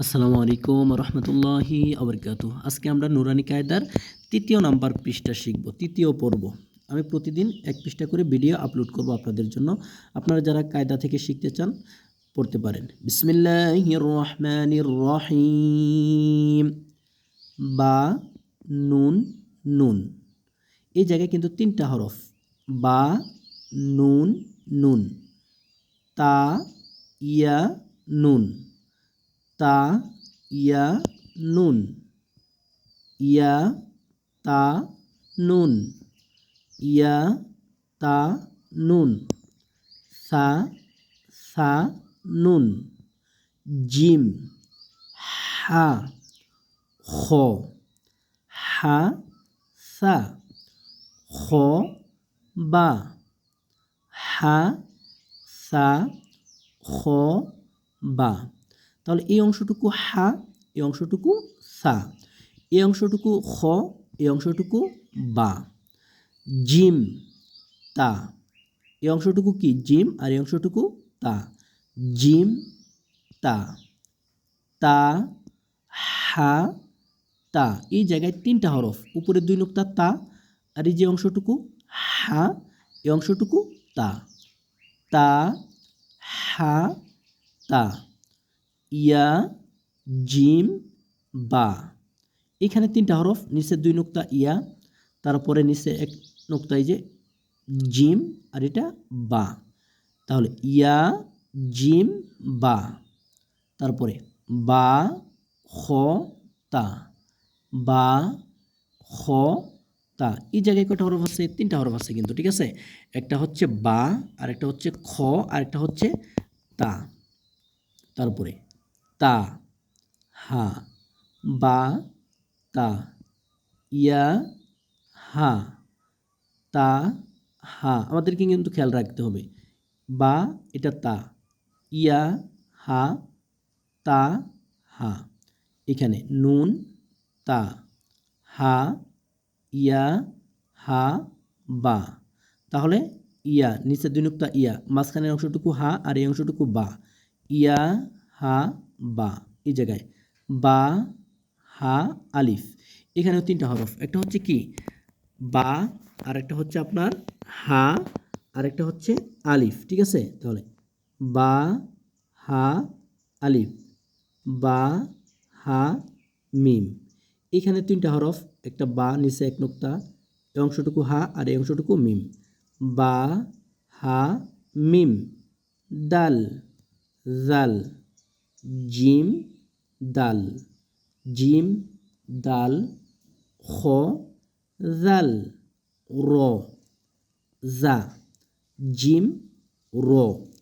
আসসালামু আলাইকুম রহমতুল্লাহি আবরকাত আজকে আমরা নুরানি কায়দার তৃতীয় নাম্বার পৃষ্ঠা শিখব, তৃতীয় পর্ব। আমি প্রতিদিন এক পৃষ্ঠা করে ভিডিও আপলোড করব আপনাদের জন্য। আপনারা যারা কায়দা থেকে শিখতে চান, পড়তে পারেন। বিসমিল্লাহির রহমানির রহিম। বা, নুন নুন। এই জায়গায় কিন্তু তিনটা হরফ। বা, নুন নুন। তা, ইয়া, নুন। তা ইয়া নুন ইয়া তা নুন ইয়া তা নুন সা সা নুন জিম হা খ হা সা খ বা হা সা খ বা তাহলে এই অংশটুকু হা, এই অংশটুকু সা, এই অংশটুকু খ, এই অংশটুকু বা, জিম, তা, এই অংশটুকু কি? জিম আর এই অংশটুকু তা, জিম, তা তা, হা, তা, এই জায়গায় তিনটা হরফ উপরে দুই নুক্তা তা আর এই যে অংশটুকু হা, এই অংশটুকু তা তা, হা, তা ইয়া, জিম, বা। এখানে তিনটা হরফ, নিচে দুই নুক্তা ইয়া, তারপরে নিচে এক নুক্তা এই যে জিম, আর এটা বা। তাহলে ইয়া, জিম, বা। তারপরে বা, খ, তা। বা, খ, তা। এই জায়গায় কটা হরফ আছে? তিনটা হরফ আছে কিন্তু, ঠিক আছে? একটা হচ্ছে বা আর একটা হচ্ছে খ আর একটা হচ্ছে তা। তারপরে তা, হা, বা, তা, ইয়া, হা, তা, হা, আমাদেরকে কিন্তু খেয়াল রাখতে হবে। বা, এটা তা, ইয়া, হা, তা, হা, এখানে নুন, তা, হা, ইয়া, হা, বা, তাহলে ইয়া নিচে দুই নুক্তা ইয়া, মাঝখানের অংশটুকু হা আর এই অংশটুকু বা, ইয়া হা, বা, এই জায়গায়। বা, হা, আলিফ। এখানেও তিনটা হরফ। একটা হচ্ছে কি? বা আর একটা হচ্ছে আপনার হা আর একটা হচ্ছে আলিফ। ঠিক আছে? তাহলে বা, হা, আলিফ। বা, হা, মিম। এখানে তিনটা হরফ। একটা বা, নিচে এক নোক্তা। এই অংশটুকু হা আর এই অংশটুকু মিম। বা, হা, মিম। দাল, জাল। জিম দাল জিম দাল, খ জাল, র জা, জিম, র।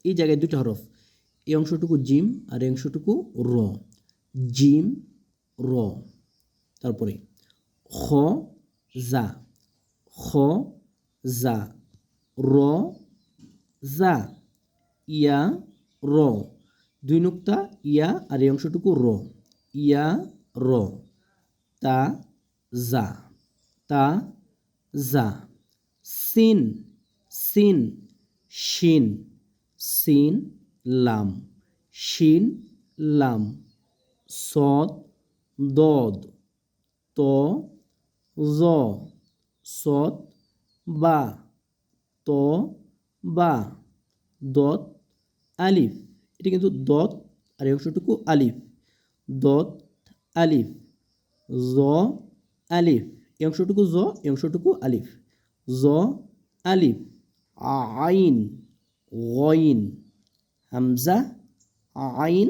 এই জায়গায় দুটো হরফ, এই অংশটুকু জিম আর এই অংশটুকু র। জিম, র। তারপরে খ জা খ জা, র জা, ইয়া, র। দুই নুক্তা, ইয়া আর এই অংশটুকু র। ইয়া, র। তা, যা। তা, যা। সিন সিন, শিন। সিন, লাম। শিন, লাম। সদ, দদ। ত, জ। সদ, বা। ত, বা। দত আলিফ। এটা কিন্তু দত আর এই অংশটুকু আলিফ। দত, আলিফ। জ, আলিফ। এই অংশটুকু জ, এই অংশটুকু আলিফ। জ, আলিফ। আইন, গইন। হামজা, আইন,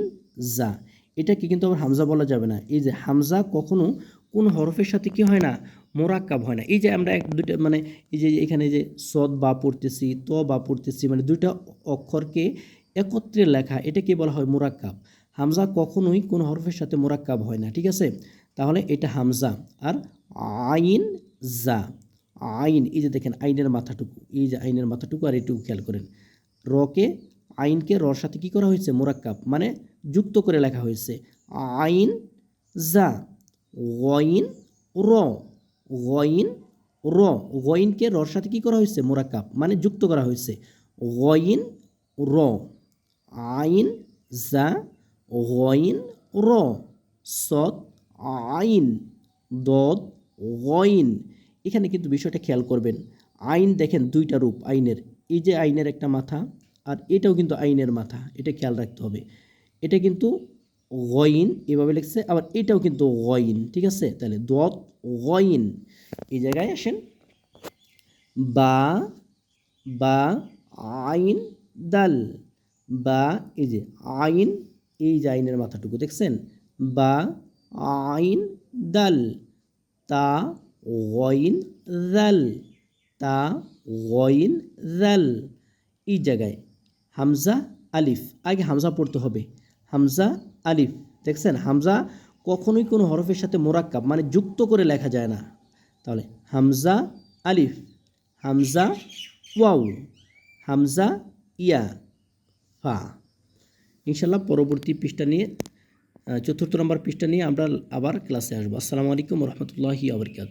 জা। এটাকে কিন্তু আবার হামজা বলা যাবে না। এই যে হামজা কখনো কোন হরফের সাথে কি হয় না? মোরাক্কাব হয় না। এই যে আমরা এক, দুইটা মানে এই যে এখানে যে সদ বা পড়তেছি, ত বা পড়তেছি মানে দুইটা অক্ষরকে একত্রে লেখা, এটাকে বলা হয় মোরাক্কাব। হামজা কখনোই কোন হরফের সাথে মোরাক্কাব হয় না, ঠিক আছে? তাহলে এটা হামজা। আর আইন জা। আইন, এই যে দেখেন, আইনের মাথাটুকু, এই যে আইনের মাথাটুকু, আর এটুকু খেয়াল করেন। রকে, আইনকে রর সাথে কি করা হয়েছে? মোরাক্কাব মানে যুক্ত করে লেখা হয়েছে। আইন জা। গইন র। গইন র। গইনকে রর সাথে কি করা হয়েছে? মোরাক্কাব মানে যুক্ত করা হয়েছে। গইন র। আইন জা গইন র সদ আইন দদ গইন। এখানে কিন্তু বিষয়টা খেয়াল করবেন। আইন দেখেন দুইটা রূপ, আইনের। এই যে আইনের একটা মাথা আর এটাও কিন্তু আইনের মাথা, এটা খেয়াল রাখতে হবে। এটা কিন্তু গইন, এভাবে লিখছে, আবার এটাও কিন্তু গইন, ঠিক আছে? তাহলে দত গইন। এই জায়গায় আসেন। বা বা, আইন, দাল। বা এই যে আইন, এই যে আইনের মাথাটুকু, দেখছেন? বা আইন দাল, তা গইন দাল, তা গইন দাল। এই জায়গায় হামজা আলিফ, আগে হামজা পড়তে হবে। হামজা আলিফ, দেখছেন? হামজা কখনোই কোনো হরফের সাথে মোরাক্কাব মানে যুক্ত করে লেখা যায় না। তাহলে হামজা আলিফ, হামজা ওয়াউ হামজা ইয়া ফা ইনশাল্লাহ পরবর্তী পৃষ্ঠা নিয়ে চতুর্থ নম্বর পৃষ্ঠা নিয়ে আমরা আবার ক্লাসে আসব। আসসালামু আলাইকুম রহমতুল্লাহি আবরকাত